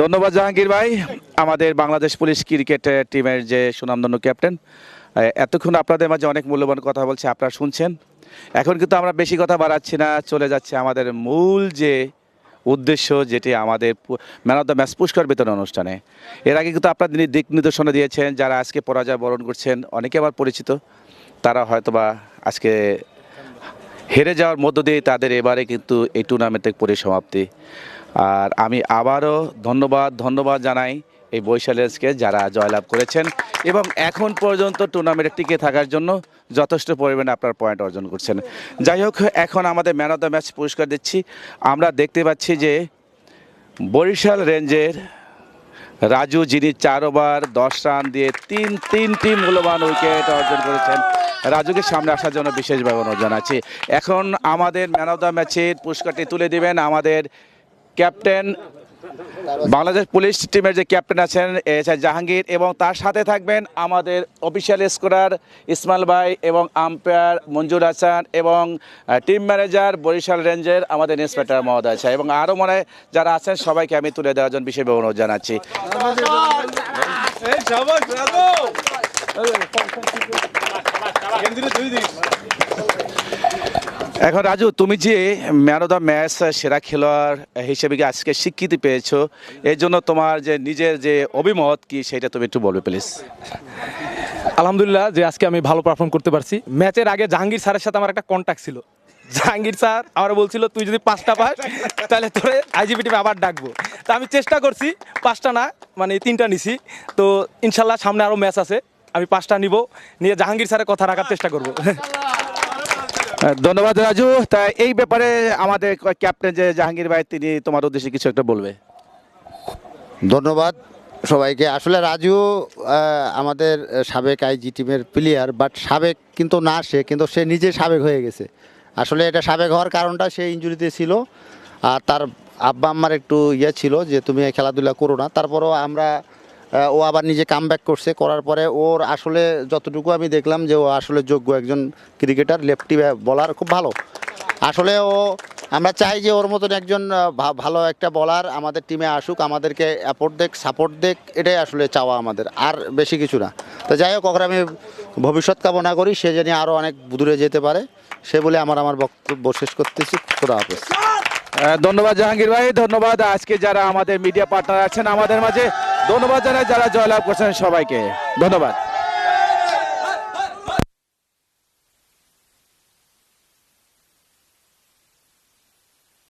ধন্যবাদ জাহাঙ্গীর ভাই। আমাদের বাংলাদেশ পুলিশ ক্রিকেট টিমের যে সুনামধন্য ক্যাপ্টেন এতক্ষণ আপনাদের মাঝে অনেক মূল্যবান কথা বলছে, আপনারা শুনছেন। এখন কিন্তু আমরা বেশি কথা বাড়াচ্ছি না, চলে যাচ্ছে আমাদের মূল যে উদ্দেশ্য, যেটি আমাদের ম্যান অফ দ্য ম্যাচ পুরস্কার বিতরণ অনুষ্ঠানে। এর আগে কিন্তু আপনার তিনি দিক নির্দেশনা দিয়েছেন, যারা আজকে পরাজয় বরণ করছেন, অনেকে আমার পরিচিত, তারা হয়তোবা আজকে হেরে যাওয়ার মধ্য দিয়ে তাদের এবারে কিন্তু এই টুর্নামেন্টের পরিসমাপ্তি। আর আমি আবারও ধন্যবাদ ধন্যবাদ জানাই এই বৈশালেজকে যারা জয়লাভ করেছেন এবং এখন পর্যন্ত টুর্নামেন্টে টিকে থাকার জন্য যথেষ্ট পরিমাণে আপনার পয়েন্ট অর্জন করছেন। যাই হোক, এখন আমাদের ম্যান অফ দ্য ম্যাচ পুরস্কার দিচ্ছি। আমরা দেখতে পাচ্ছি যে বরিশাল রেঞ্জের রাজু যিনি চার ওভার, দশ রান দিয়ে তিন, তিনটি মূল্যবান উইকেট অর্জন করেছেন। রাজুকে সামনে আসার জন্য বিশেষভাবে অনুরোধ জানাচ্ছি। এখন আমাদের ম্যান অফ দ্য ম্যাচের পুরস্কারটি তুলে দিবেন আমাদের ক্যাপ্টেন বাংলাদেশ পুলিশ টিমের যে ক্যাপ্টেন আছেন এস আই জাহাঙ্গীর এবং তার সাথে থাকবেন আমাদের অফিসিয়াল স্কোরার ইসমাইল ভাই এবং আম্পায়ার মঞ্জুর হাসান এবং টিম ম্যানেজার বরিশাল রেঞ্জের আমাদের ইন্সপেক্টর মহোদয় আছে এবং আরও মনে হয় যারা আছেন সবাইকে আমি তুলে দেওয়ার জন্য বিশেষভাবে অনুরোধ জানাচ্ছি এখন রাজু তুমি যে ম্যান অফ দ্য ম্যাচ সেরা খেলোয়াড় হিসেবে কি আজকে স্বীকৃতি পেয়েছ এর জন্য তোমার যে নিজের যে অভিমত কি সেটা তুমি একটু বলবে প্লিজ আলহামদুলিল্লাহ যে আজকে আমি ভালো পারফর্ম করতে পারছি। ম্যাচের আগে জাহাঙ্গীর স্যারের সাথে আমার একটা কন্ট্যাক্ট ছিল। জাহাঙ্গীর স্যার আমার বলছিল তুই যদি পাঁচটা পাস তাহলে তোরে আইজিবি টিমে আবার ডাকবো। তা আমি চেষ্টা করছি পাঁচটা না মানে তিনটা নিছি। তো ইনশাল্লাহ সামনে আরও ম্যাচ আছে আমি পাঁচটা নিব নিয়ে জাহাঙ্গীর স্যারের কথা রাখার চেষ্টা করব। ধন্যবাদ রাজু। তা এই ব্যাপারে আমাদের ক্যাপ্টেন যে জাহাঙ্গীর ভাই, তিনি তোমার উদ্দেশ্যে কিছু একটা বলবে। ধন্যবাদ সবাইকে। আসলে রাজু আমাদের সাবেক আইজি টিমের প্লেয়ার বাট সাবেক কিন্তু না সে, কিন্তু সে নিজে সাবেক হয়ে গেছে। আসলে এটা সাবেক হওয়ার কারণটা সে ইঞ্জুরিতে ছিল, আর তার আব্বা আম্মার একটু ইয়ে ছিল যে, তুমি খেলাধুলা করো না। তারপরও আমরা ও আবার নিজে কাম করছে। করার পরে ওর আসলে যতটুকু আমি দেখলাম যে ও আসলে যোগ্য একজন ক্রিকেটার লেফটি বলার খুব ভালো। আসলে ও, আমরা চাই যে ওর মতন একজন ভালো একটা বলার আমাদের টিমে আসুক, আমাদেরকে অ্যাপোর্ট দেখ সাপোর্ট দেখ এটাই আসলে চাওয়া আমাদের, আর বেশি কিছু না। তো যাই হোক, ওকে আমি ভবিষ্যৎ কামনা করি, সে যেন আরও অনেক দূরে যেতে পারে। সে বলে আমার আমার বক্তব্য শেষ করতেছি। খোদা হাফেজ। ধন্যবাদ জাহাঙ্গীর ভাই, ধন্যবাদ আজকে যারা আমাদের মিডিয়া পার্টনার আছেন আমাদের মাঝে। ধন্যবাদ জানাই যারা জয়লাভ করছেন সবাইকে। ধন্যবাদ।